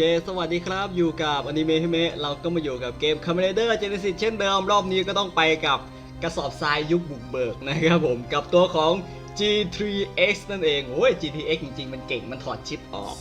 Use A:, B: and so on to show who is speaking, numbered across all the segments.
A: เค สวัสดีครับ อยู่กับอนิเมะฮิเมะเราก็มาอยู่กับเกม c o m m a n d e r Genesis เช่นเดิม รอบนี้ก็ต้องไปกับกระสอบทรายยุคบุกเบิกนะครับผม กับตัวของ G3X นั่นเอง โอ้ย GTX จริง ๆ มันเก่ง มันถอดชิปออก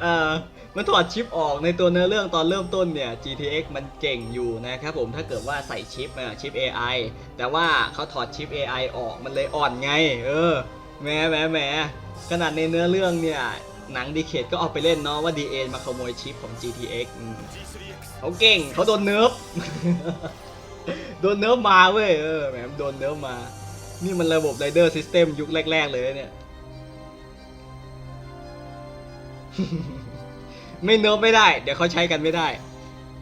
A: เอ่อ มันถอดชิปออกในตัวเนื้อเรื่องตอนเริ่มต้นเนี่ย GTX มันเก่งอยู่นะครับผม ถ้าเกิดว่าใส่ชิปอะชิป AI แต่ว่าเขาถอดชิป AI ออก มันเลยอ่อนไง เออ แหมแหมแหมขนาดในเนื้อเรื่องเนี่ย หนังดีเคทก็เอาไปเล่นเนาะว่า DA มาขโมยชิปของ GTX อืมเขาเก่งเขาโดนเนิร์ฟโดนเนิร์ฟมาเว้ยเออแหมโดนเนิร์ฟมา นี่มันระบบไรเดอร์ซิสเต็มยุคแรก ๆ เลยเนี่ย ไม่เนิร์ฟไม่ได้ เดี๋ยวเขาใช้กันไม่ได้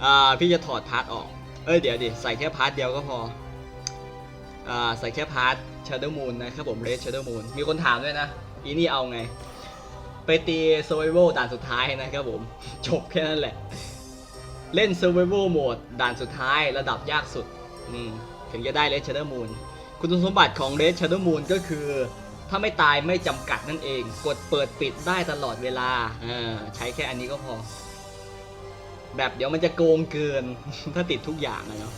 A: อ่า พี่จะถอดพาร์ทออก เอ้ยเดี๋ยวดิ ใส่แค่พาร์ทเดียวก็พอ อ่า ใส่แค่พาร์ท Shadow Moon นะครับผม Red Shadow Moon มีคนถามด้วยนะ อีนี่เอาไง ไปตี Survival ด่านสุดท้ายนะครับผม จบแค่นั้นแหละ เล่น Survival Mode ด่านสุดท้ายระดับยากสุดถึงจะได้ Red Shadow Moon คุณสมบัติของ Red Shadow Moon ก็คือ ถ้าไม่ตายไม่จำกัดนั่นเอง กดเปิดปิดได้ตลอดเวลาอใช้แค่อันนี้ก็พอ แบบเดี๋ยวมันจะโกงเกิน ถ้าติดทุกอย่างอะเนาะ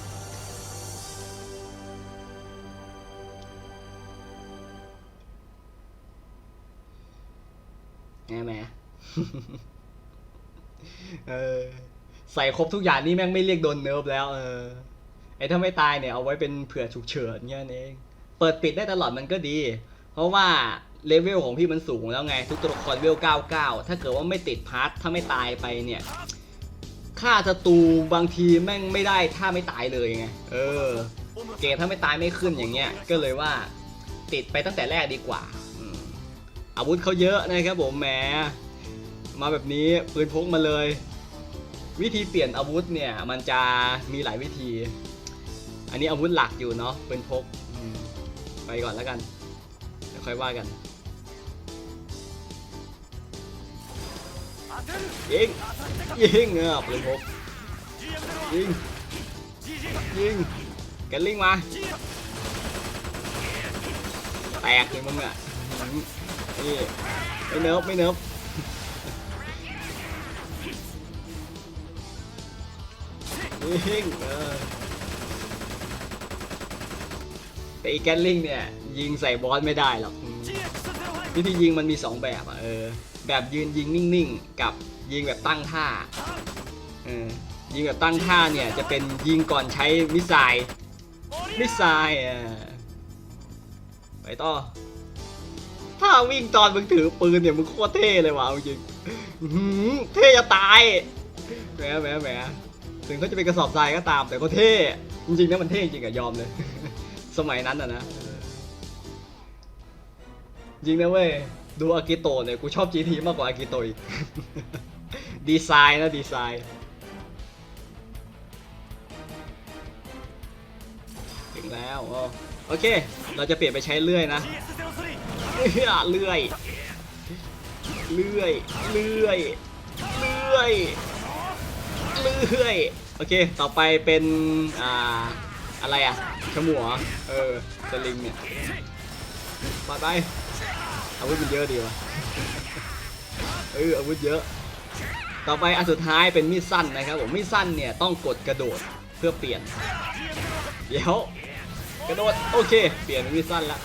A: แง่แหมเออใส่ครบทุกอย่างนี่แม่งไม่เรียกโดนเนิร์ฟแล้ว เออ ไอ้ถ้าไม่ตายเนี่ยเอาไว้เป็นเผื่อฉุกเฉินเงี้ยนั่นเอง เปิดปิดได้ตลอดมันก็ดี เพราะว่าเลเวลของพี่มันสูงแล้วไง ทุกตัวละครเวล 99 ถ้าเกิดว่าไม่ติดพาร์ทถ้าไม่ตายไปเนี่ยฆ่าศัตรูบางทีแม่งไม่ได้ถ้าไม่ตายเลยไง เออ เกรดถ้าไม่ตายไม่ขึ้นอย่างเงี้ย ก็เลยว่าติดไปตั้งแต่แรกดีกว่า อาวุธเขาเยอะนะครับผมแหมมาแบบนี้ปืนพกมาเลย วิธีเปลี่ยนอาวุธเนี่ยมันจะมีหลายวิธี อันนี้อาวุธหลักอยู่เนาะปืนพกไปก่อนแล้วกันเดี๋ยวค่อยว่ากันยิงยิงเออปืนพกยิงยิงแกลิงมาแตกเลยมึงอะ นี่ไม่เนิบไม่เนิบยิงเออแต่อีแกนลิงเนี่ยยิงใส่บอสไม่ได้หรอกวิธียิงมันมี 2 แบบอะเออแบบยืนยิงนิ่งๆ กับยิงแบบตั้งท่าเออยิงแบบตั้งท่าเนี่ยจะเป็นยิงก่อนใช้มิสไซล์มิสไซล์อะไปต่อ ถ้าวิ่งตอนมึงถือปืนเนี่ยมึงโคตรเท่เลยว่ะเอาจริงเท่จะตายแหมแหมแหมถึงเขาจะเป็นกระสอบทรายก็ตาม แต่ก็เท่จริงๆนะมันเท่จริงอะยอมเลย สมัยนั้นอะนะจริงนะเว้ยดูอากิโตะเนี่ยกูชอบ GT มากกว่าอากิโตะอีกดีไซน์นะดีไซน์ถึงแล้วโอเค เราจะเปลี่ยนไปใช้เลื่อยนะ เลื่อยเลื่อยเลื่อยเลื่อยเลื่อยโอเค ต่อไปเป็นอ่าอะไรอะขมัวเออสลิงเนี่ยปาไปอาวุธมันเยอะดีวะเอออาวุธเยอะ ต่อไปอันสุดท้ายเป็นมีดสั้นนะครับผมมีดสั้นเนี่ยต้องกดกระโดดเพื่อเปลี่ยน เดี๋ยวกระโดดโอเค เปลี่ยนเป็นมีดสั้นแล้ว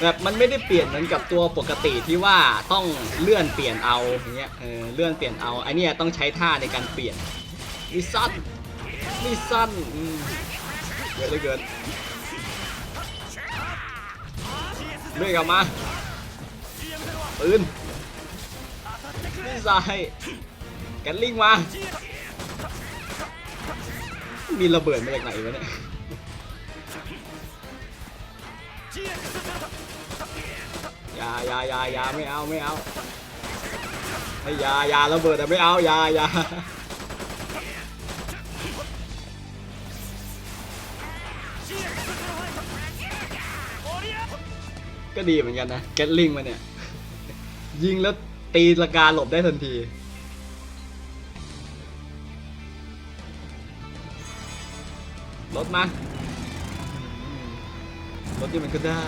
A: แบบมันไม่ได้เปลี่ยนเหมือนกับตัวปกติที่ว่าต้องเลื่อนเปลี่ยนเอาอย่างเงี้ยเออเลื่อนเปลี่ยนเอาไอเนี้ยต้องใช้ท่าในการเปลี่ยนนี่สั้นนี่สั้นเยอะเหลือเกินเลื่อยกลับมาปืนนี่ใส่แกนลิงมามีระเบิดมาจากไหนวะเนี่ยาอย่าอย่าอย่าไม่เอาไม่เอาไอ้ยอย่าอย่าระเบิดแต่ไม่เอาอย่าอย่าก็ดีเหมือนกันนะเก็ตลิงมาเนี่ย ยิงแล้วตีละกาหลบได้ทันทีรถมารถที่มันก็ได้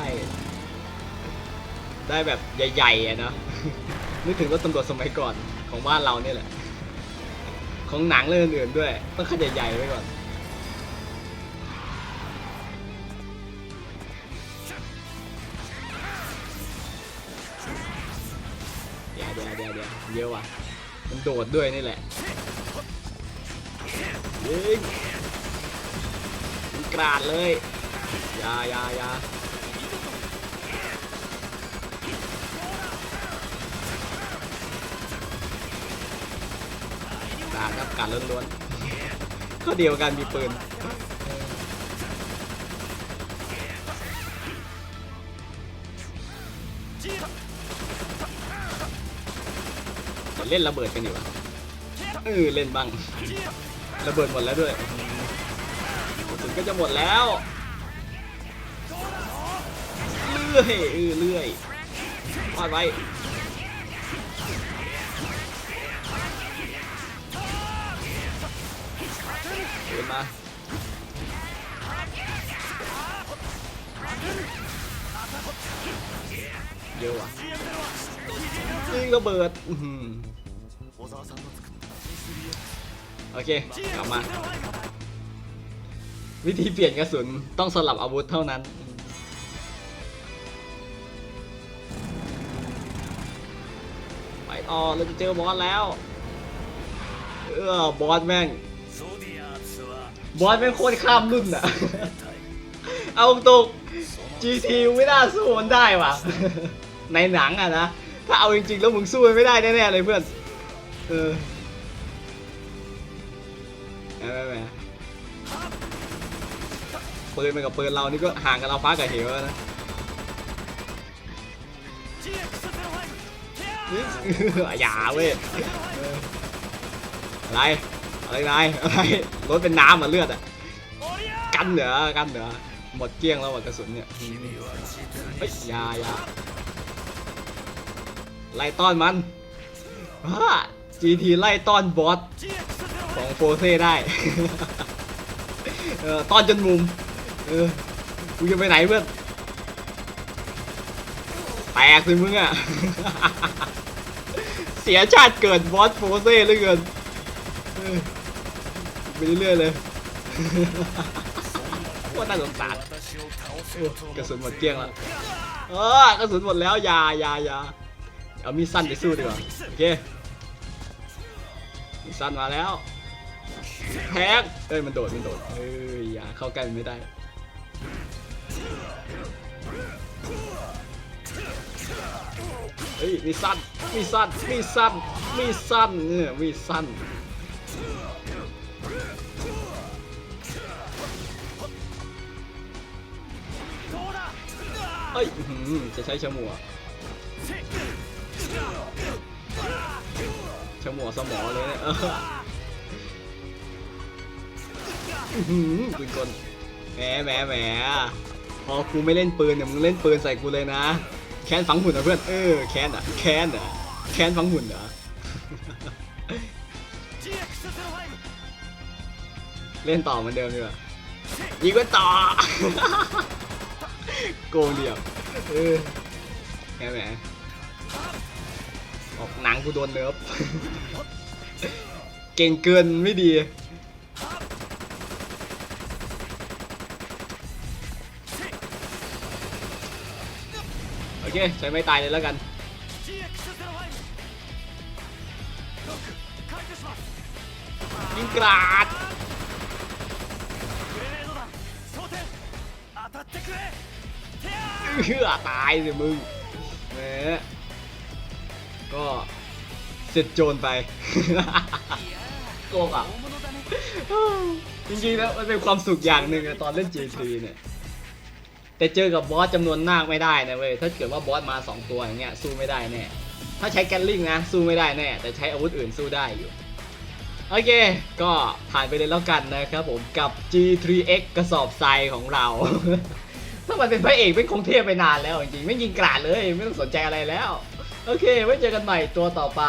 A: ได้แบบใหญ่ๆอะเนาะนึกถึงรถตำรวจสมัยก่อนของบ้านเราเนี่ยแหละ ของหนังเรื่องอื่นด้วย ต้องขนาดใหญ่ๆไว้ก่อน เดี๋ยวเดี๋ยวเดี๋ยวเดี๋ยวเยอะว่ะ มันโดดด้วยนี่แหละยิงมันกราดเลยยายายา กราดครับกราดล้วนๆก็เดียวกันมีปืนเล่นระเบิดกันอยู่อะเออเล่นบ้างระเบิดหมดแล้วด้วยกระสุนก็จะหมดแล้วเลื่อยเออเลื่อยพอดไว้ เดินมาเยอะว่ะยิงระเบิดโอเคกลับมา วิธีเปลี่ยนกระสุนต้องสลับอาวุธเท่านั้นไปต่อเราจะเจอบอสแล้ว เออบอสแม่ง บอสแม่งโคตรข้ามรุ่นอะเอาตรง GT ไม่น่าสู้มันได้ว่ะ ในหนังอะนะ ถ้าเอาจริงๆ แล้วมึงสู้มันไม่ได้แน่ๆเลยเพื่อน เออแหมแหมแหมปืนมันกับปืนเรานี่ก็ห่างกันเราฟ้ากับเหวแล้วนะอย่าเว้ยเอออะไร อะไรนายอะไรรถเป็นน้ำอะเลือดอะกันเหรอกันเหรอหมดเกลี้ยงแล้วอะกระสุนเนี่ยเฮ้ยยายาไล่ต้อนมันฮ่า GT ไล่ต้อนบอสของโฟเซ่ได้เออต้อนจนมุมเออกูจะไปไหนเพื่อนแตกสิมึงอะเสียชาติเกิดบอสโฟเซ่เหลือเกิน ไปเรื่อยๆเลยว่าน่าสงสารกระสุนหมดเกลี้ยงแล้วเออกระสุนหมดแล้วยายายาเอามีสั้นไปสู้ดีกว่าโอเคมีสั้นมาแล้วแทงเอ้ยมันโดดมันโดดเอ้ยอย่าเข้าใกล้มันไม่ได้เฮ้ยมีสั้นมีสั้นมีสั้นมีสั้นเนี่ยมีสั้น เอ้ยจะใช้ชมัวชมัวสมอเลยเนี่ยอือปืนกลแหมแหมแหมพอกูไม่เล่นปืนเนี่ยมึงเล่นปืนใส่กูเลยนะ แค้นฝังหุ่นเหรอะเพื่อน เออ แค้นอะ แค้นอะ แค้นฝังหุ่นเหรอเล่นต่อเหมือนเดิมดีกว่ายิงกันต่อ โกงเดียวเออแหมแหมออกหนังกูโดนเนิร์ฟเก่งเกินไม่ดีโอเคใช้ไม่ตายเลยแล้วกันยิงกราด เชื่อตายสิมึงแหมก็เสร็จโจรไป โกงอะจริงๆแล้วมันเป็นความสุขอย่างหนึ่งอะตอนเล่น J3 เนี่ย แต่เจอกับบอสจำนวนมากไม่ได้นะเว้ย ถ้าเกิดว่าบอสมา 2 ตัวอย่างเงี้ยสู้ไม่ได้แน่ ถ้าใช้แกลลิงนะ สู้ไม่ได้แน่ แต่ใช้อาวุธอื่นสู้ได้อยู่ โอเค ก็ผ่านไปเลยแล้วกันนะครับผมกับ G3X กระสอบทรายของเรา ถ้ามันเป็นพระเอกไม่คงเทีพไปนานแล้วจริงๆไม่ยิงกราดเลยไม่ต้องสนใจอะไรแล้ว โอเค ไว้เจอกันใหม่ตัวต่อไป